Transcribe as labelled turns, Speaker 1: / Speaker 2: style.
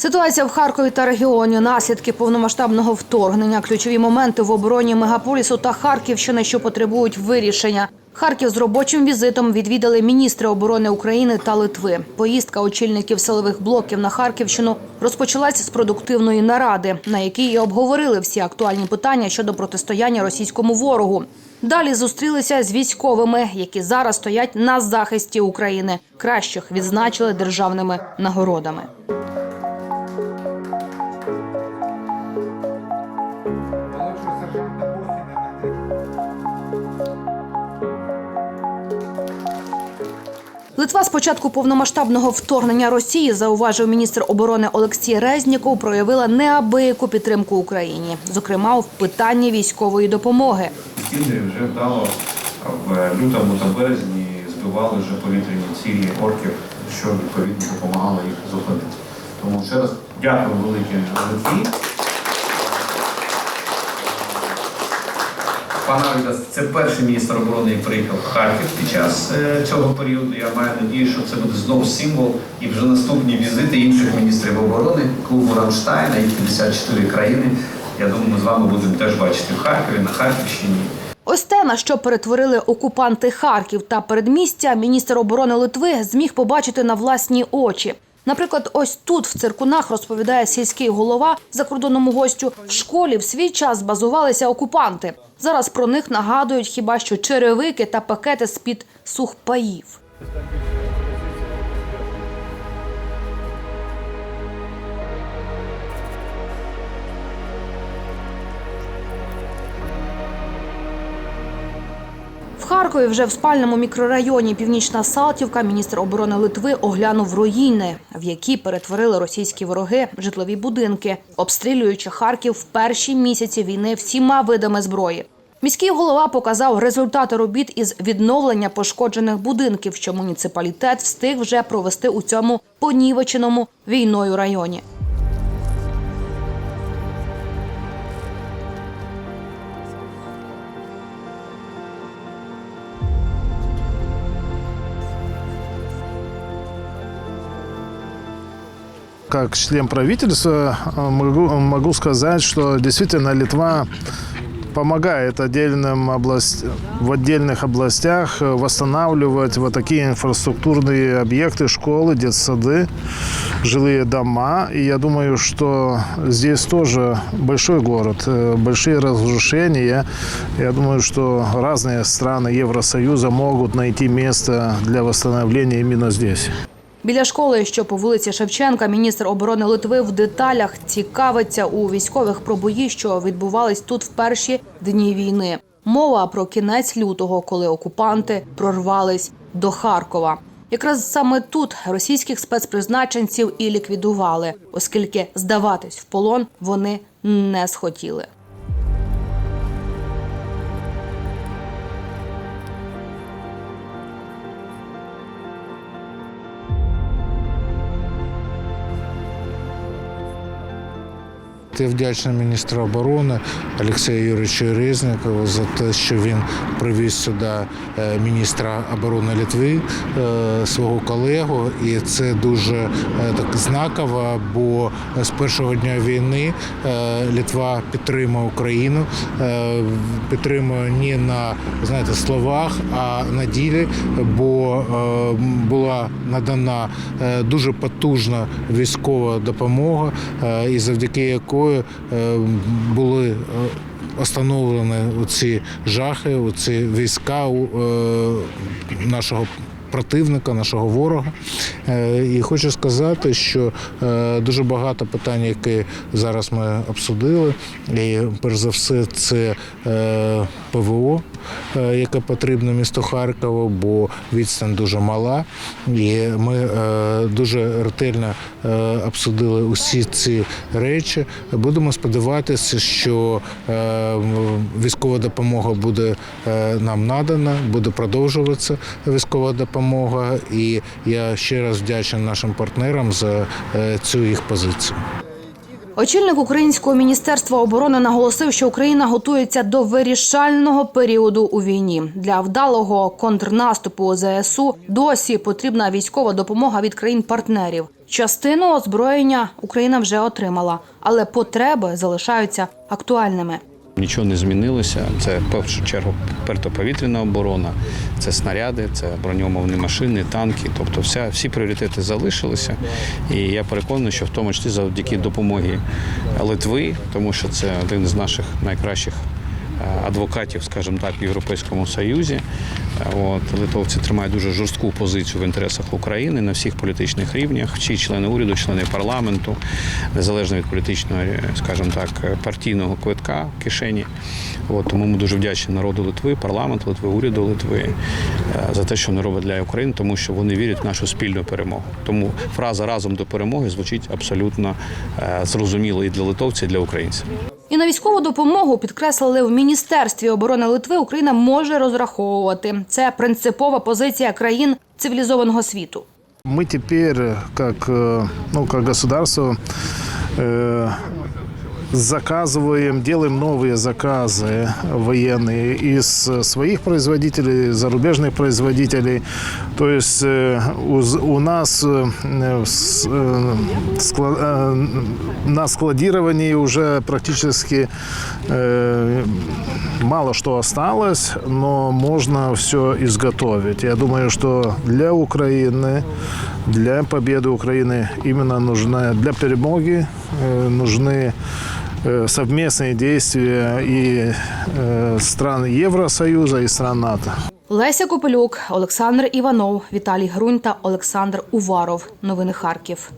Speaker 1: Ситуація в Харкові та регіоні, наслідки повномасштабного вторгнення, ключові моменти в обороні мегаполісу та Харківщини, що потребують вирішення. Харків з робочим візитом відвідали міністри оборони України та Литви. Поїздка очільників силових блоків на Харківщину розпочалась з продуктивної наради, на якій і обговорили всі актуальні питання щодо протистояння російському ворогу. Далі зустрілися з військовими, які зараз стоять на захисті України. Кращих відзначили державними нагородами. Литва з початку повномасштабного вторгнення Росії, зауважив міністр оборони Олексій Резніков, проявила неабияку підтримку Україні, зокрема в питанні військової допомоги.
Speaker 2: Фінни вже вдало в лютому та березні збивали вже повітряні цілі орків, що відповідно допомагало їх зупинити. Тому ще раз дякую велике Литві. Пан Авідас, це перший міністр оборони, який приїхав в Харків під час е, цього періоду. Я маю надію, що це буде знову символ і вже наступні візити інших міністрів оборони клубу Рамштайна і 54 країни. Я думаю, ми з вами будемо теж бачити в Харкові, на Харківщині.
Speaker 1: Ось те, на що перетворили окупанти Харків та передмістя, міністр оборони Литви зміг побачити на власні очі. Наприклад, ось тут, в циркунах, розповідає сільський голова закордонному гостю, в школі в свій час базувалися окупанти. Зараз про них нагадують хіба що черевики та пакети з-під сухпаїв. Харкові вже в спальному мікрорайоні Північна Салтівка міністр оборони Литви оглянув руїни, в які перетворили російські вороги житлові будинки, обстрілюючи Харків в перші місяці війни всіма видами зброї. Міський голова показав результати робіт із відновлення пошкоджених будинків, що муніципалітет встиг вже провести у цьому понівеченому війною районі.
Speaker 3: Как член правительства э, могу, могу сказать, что действительно Литва помогает отдельным область, в отдельных областях э, восстанавливать вот такие инфраструктурные объекты, школы, детсады, жилые дома. И я думаю, что здесь тоже большой город, э, большие разрушения. Я думаю, что разные страны Евросоюза могут найти место для восстановления именно здесь.
Speaker 1: Біля школи, що по вулиці Шевченка, міністр оборони Литви в деталях цікавиться у військових про бої, що відбувались тут в перші дні війни. Мова про кінець лютого, коли окупанти прорвались до Харкова. Якраз саме тут російських спецпризначенців і ліквідували, оскільки здаватись в полон вони не схотіли.
Speaker 4: Я вдячний міністру оборони Олексію Юрійовичу Резнікову за те, що він привіз сюди е, міністра оборони Литви, е, свого колегу. І це дуже е, так знаково, бо з першого дня війни Литва підтримує Україну, підтримує не на знаєте, словах, а на ділі, бо була надана дуже потужна військова допомога, і завдяки якої е, були е, остановлені ці жахи, ці війська е, нашого. Противника, нашого ворога. Е, І хочу сказати, що дуже багато питань, які зараз ми обсудили. І перш за все, це ПВО, яке потрібно місту Харкову, бо відстань дуже мала. І ми е, дуже ретельно е, обсудили усі ці речі. Будемо сподіватися, що е, військова допомога буде е, нам надана, буде продовжуватися військова допомога. І я ще раз вдячний нашим партнерам за е, цю їх позицію.
Speaker 1: Очільник українського міністерства оборони наголосив, що Україна готується до вирішального періоду у війні. Для вдалого контрнаступу ЗСУ досі потрібна військова допомога від країн-партнерів. Частину озброєння Україна вже отримала, але потреби залишаються актуальними.
Speaker 5: Нічого не змінилося. Це в першу чергу пертоповітряна оборона, це снаряди, це броньомовні машини, танки. Тобто, вся, всі пріоритети залишилися. І я переконаний, що в тому числі завдяки допомоги Литви, тому що це один з наших найкращих адвокатів, скажімо так, в Європейському Союзі. Е, От литовці тримають дуже жорстку позицію в інтересах України на всіх політичних рівнях. Всі члени уряду, члени парламенту, незалежно від політичного, е, скажімо так, е, партійного квитка в кишені. От, тому ми дуже вдячні народу Литви, парламенту Литви, уряду Литви е, за те, що вони роблять для України, тому що вони вірять в нашу спільну перемогу. Тому фраза разом до перемоги звучить абсолютно е, зрозуміло і для литовців, і для українців
Speaker 1: І на військову допомогу підкреслили в міністерстві оборони Литви. Україна може розраховувати. Це принципова позиція країн цивілізованого світу.
Speaker 3: Мы теперь, как, э, ну, как государство, э, заказываем, делаем новые заказы военные из своих производителей, зарубежных производителей. То есть э, у, нас э, э, э, на складировании уже практически э, мало что осталось, но можно все изготовить. Я думаю, что для Украины, для победы Украины именно нужна, для перемоги э, нужны э, совместные действия и э, стран Евросоюза, и стран НАТО.
Speaker 1: Леся Копелюк, Олександр Іванов, Віталій Грунь та Олександр Уваров. Новини Харків.